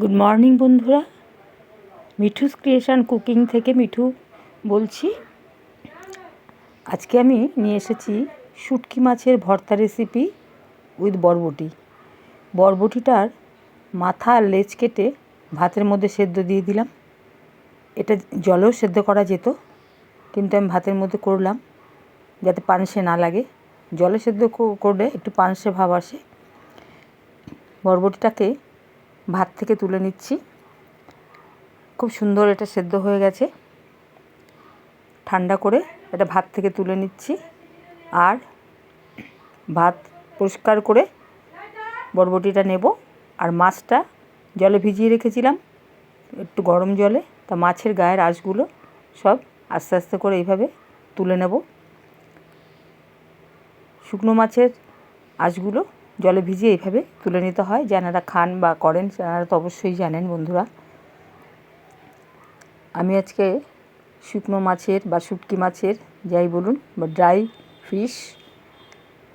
Good morning বন্ধুরা। Mithu's creation cooking থেকে মিঠু বলছি। আজকে আমি নিয়ে এসেছি শুটকি মাছের ভর্তা রেসিপি উইথ বরবটি। বরবটিটার মাথা আর লেজ কেটে ভাতের মধ্যে সেদ্ধ দিয়ে দিলাম। এটা জলেও সেদ্ধ করা যেত, কিন্তু আমি ভাতের মধ্যে করলাম যাতে পানসে না লাগে। জলে সেদ্ধ করলে একটু পানসে ভাব আসে। বরবটিটাকে ভাত থেকে তুলে নিচ্ছি। খুব সুন্দর এটা সেদ্ধ হয়ে গেছে। ঠান্ডা করে এটা ভাত থেকে তুলে নিচ্ছি। আর ভাত পরিষ্কার করে বরবটিটা নেব। আর মাছটা জলে ভিজিয়ে রেখেছিলাম। একটু গরম জলে। তা মাছের গায়ের আঁশগুলো সব আস্তে আস্তে করে এইভাবে তুলে নেব। শুকনো মাছের আঁশগুলো জলে ভিজিয়ে এইভাবে তুলে নিতে হয়। যারা খান বা করেন তারা তো অবশ্যই জানেন বন্ধুরা। আমি আজকে শুকনো মাছের বা শুটকি মাছের, যাই বলুন, বা ড্রাই ফিশ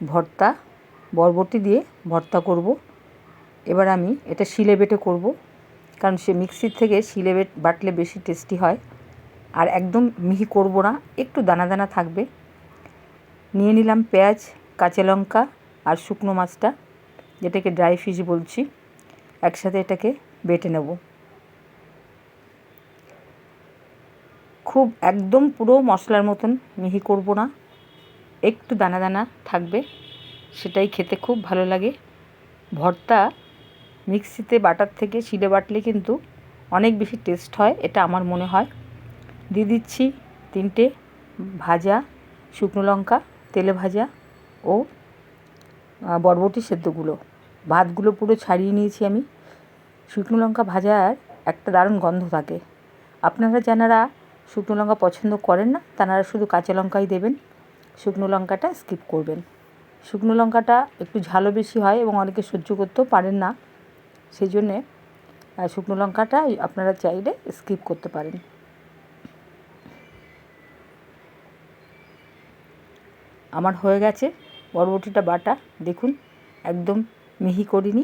ভর্তা, বরবটি দিয়ে ভর্তা করব। এবার আমি এটা শিলে বেটে করব, কারণ সে মিক্সির থেকে শিলে বেট, বাটলে বেশি টেস্টি হয়। আর একদম মিহি করব না, একটু দানা দানা থাকবে। নিয়ে নিলাম পেঁয়াজ, কাঁচা লঙ্কা আর শুকনো মাছটা, যেটাকে ড্রাই ফিশ বলছি, একসাথে এটাকে বেটে নেব। খুব একদম পুরো মশলার মতন মিহি করব না, একটু দানা দানা থাকবে, সেটাই খেতে খুব ভালো লাগে। ভর্তা মিক্সিতে বাটার থেকে শিলে বাটলে কিন্তু অনেক বেশি টেস্ট হয়, এটা আমার মনে হয়। দিয়ে দিচ্ছি তিনটে ভাজা শুকনো লঙ্কা, তেলে ভাজা ও বরবটি সেদ্ধগুলো। ভাতগুলো পুরো ছাড়িয়ে নিয়েছি আমি। শুকনো লঙ্কা ভাজার একটা দারুণ গন্ধ থাকে। আপনারা যারা শুকনো লঙ্কা পছন্দ করেন না তারা শুধু কাঁচা লঙ্কাই দেবেন। শুকনো লঙ্কাটা স্কিপ করবেন। শুকনো লঙ্কাটা একটু ঝালও বেশি হয় এবং অনেকে সহ্য করতেও পারেন না। সেই জন্যে শুকনো লঙ্কাটা আপনারা চাইলে স্কিপ করতে পারেন। আমার হয়ে গেছে। বরবটিটা বাটা, দেখুন, একদম মিহি করিনি।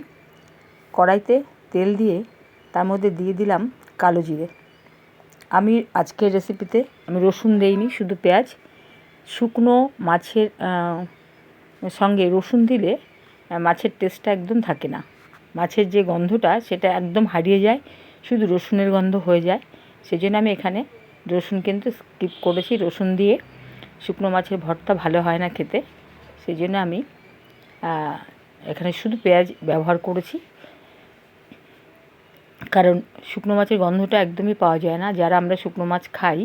কড়াইতে তেল দিয়ে তার মধ্যে দিয়ে দিলাম কালো জিরে। আমি আজকের রেসিপিতে আমি রসুন দেইনি, শুধু পেঁয়াজ। শুকনো মাছের সঙ্গে রসুন দিলে মাছের টেস্টটা একদম থাকে না। মাছের যে গন্ধটা, সেটা একদম হারিয়ে যায়, শুধু রসুনের গন্ধ হয়ে যায়। সেই জন্য আমি এখানে রসুন কিন্তু স্কিপ করেছি। রসুন দিয়ে শুকনো মাছের ভর্তা ভালো হয় না খেতে। সেই জন্য আমি এখানে শুধু পেঁয়াজ ব্যবহার করেছি। কারণ শুকনো মাছের গন্ধটা একদমই পাওয়া যায় না। যারা আমরা শুকনো মাছ খাই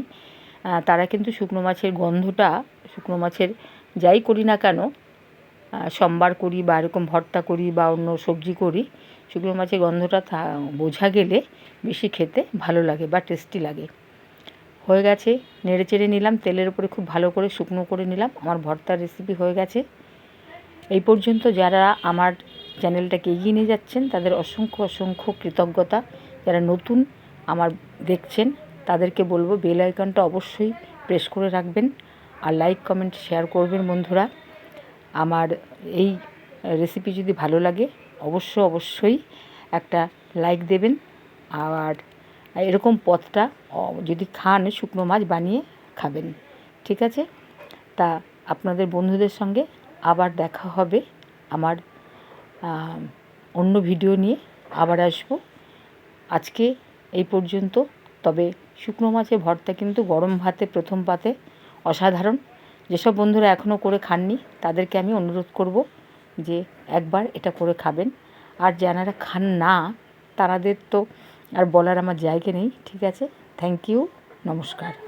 তারা কিন্তু শুকনো মাছের গন্ধটা, শুকনো মাছের যাই করি না কেন সম্বার করি বা এরকম ভর্তা করি বা অন্য সবজি করি, শুকনো মাছের গন্ধটা বোঝা গেলে বেশি খেতে ভালো লাগে বা টেস্টি লাগে। হয়ে গেছে। নেড়ে চেড়ে নিলাম, তেলের উপরে খুব ভালো করে শুকনো করে নিলাম। আমার ভর্তার রেসিপি হয়ে গেছে। এই পর্যন্ত যারা আমার চ্যানেলটাকে এগিয়ে নিয়ে যাচ্ছেন, তাদের অসংখ্য অসংখ্য কৃতজ্ঞতা। যারা নতুন আমার দেখছেন, তাদেরকে বলব বেল আইকনটা অবশ্যই প্রেস করে রাখবেন আর লাইক কমেন্ট শেয়ার করবেন বন্ধুরা। আমার এই রেসিপি যদি ভালো লাগে, অবশ্য, অবশ্যই একটা লাইক দেবেন। আর এরকম পথটা যদি খান শুকনো মাছ বানিয়ে খাবেন, ঠিক আছে? তা আপনাদের বন্ধুদের সঙ্গে আবার দেখা হবে আমার অন্য ভিডিও নিয়ে আবার আসব। আজকে এই পর্যন্ত, তবে শুকনো মাছের ভর্তা কিন্তু গরম ভাতে, প্রথম পাতে অসাধারণ। যেসব বন্ধুরা এখনও করে খাননি, তাদেরকে আমি অনুরোধ করব যে একবার এটা করে খাবেন। আর যারা খান না তাদের তো আর বলার আমার জায়গা নেই ঠিক আছে? থ্যাংক ইউ নমস্কার।